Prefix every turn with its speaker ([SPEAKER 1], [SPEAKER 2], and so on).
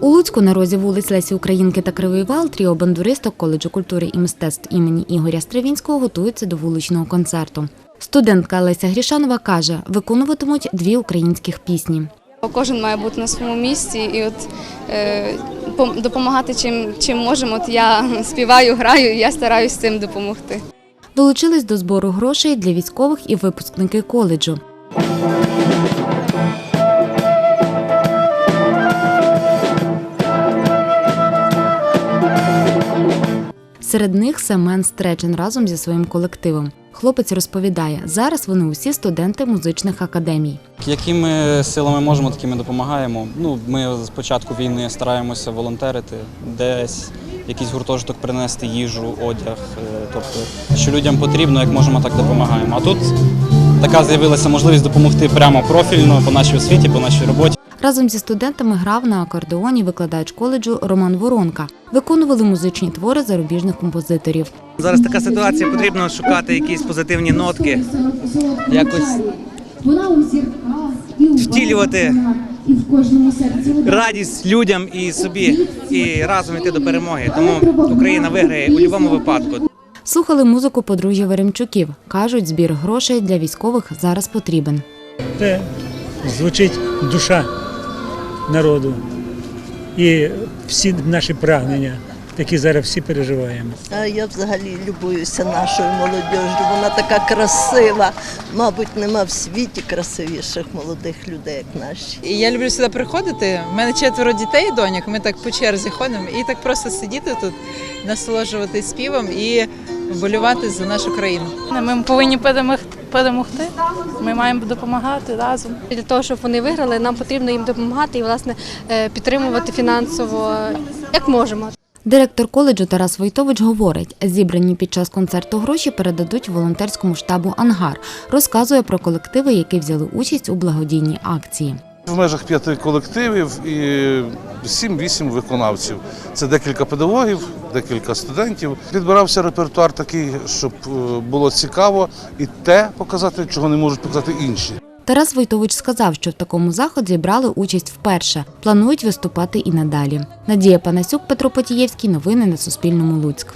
[SPEAKER 1] У Луцьку на розі вулиць Лесі Українки та Кривий Вал тріо бандуристок коледжу культури і мистецтв імені Ігоря Стравінського готуються до вуличного концерту. Студентка Леся Грішанова каже, виконуватимуть дві українських пісні.
[SPEAKER 2] Кожен має бути на своєму місці і от е, допомагати чим, чим можемо. От я співаю, граю, і я стараюсь цим допомогти.
[SPEAKER 1] Долучились до збору грошей для військових і випускники коледжу. Серед них Семен Стречен разом зі своїм колективом. Хлопець розповідає, зараз вони усі студенти музичних академій.
[SPEAKER 3] Якими силами можемо, такими допомагаємо. Ну, ми з початку війни стараємося волонтерити, десь якийсь гуртожиток принести їжу, одяг. е, Тобто, що людям потрібно, як можемо, так допомагаємо. А тут така з'явилася можливість допомогти прямо профільно по нашій освіті, по нашій роботі.
[SPEAKER 1] Разом зі студентами грав на акордеоні викладач коледжу Роман Воронка. Виконували музичні твори зарубіжних композиторів.
[SPEAKER 4] Зараз така ситуація, потрібно шукати якісь позитивні нотки, якось Втілювати
[SPEAKER 5] і в кожному серці
[SPEAKER 4] радість людям і собі, і разом йти до перемоги. Тому Україна виграє у будь-якому випадку.
[SPEAKER 1] Слухали музику подружжя Веремчуків. Кажуть, збір грошей для військових зараз потрібен.
[SPEAKER 6] Це звучить душа народу і всі наші прагнення, які зараз всі переживаємо.
[SPEAKER 7] А я взагалі любуюся нашою молодіжю. Вона така красива. Мабуть, нема в світі красивіших молодих людей, як наші.
[SPEAKER 8] І я люблю сюди приходити. У мене четверо дітей, доньок. Ми так по черзі ходимо і так просто сидіти тут, насолоджуватись співом і вболювати за нашу країну.
[SPEAKER 9] Ми повинні перемог- перемогти. Ми маємо допомагати разом.
[SPEAKER 10] Для того, щоб вони виграли, нам потрібно їм допомагати і власне е, підтримувати фінансово як можемо.
[SPEAKER 1] Директор коледжу Тарас Войтович говорить, зібрані під час концерту гроші передадуть волонтерському штабу Ангар. Розказує про колективи, які взяли участь у благодійній акції.
[SPEAKER 11] В межах п'яти колективів і 7-8 виконавців. Це декілька педагогів, декілька студентів. Підбирався репертуар такий, щоб е, було цікаво і те показати, чого не можуть показати інші.
[SPEAKER 1] Тарас Войтович сказав, що в такому заході брали участь вперше. Планують виступати і надалі. Надія Панасюк, Петро Потієвський. Новини на Суспільному. Луцьк.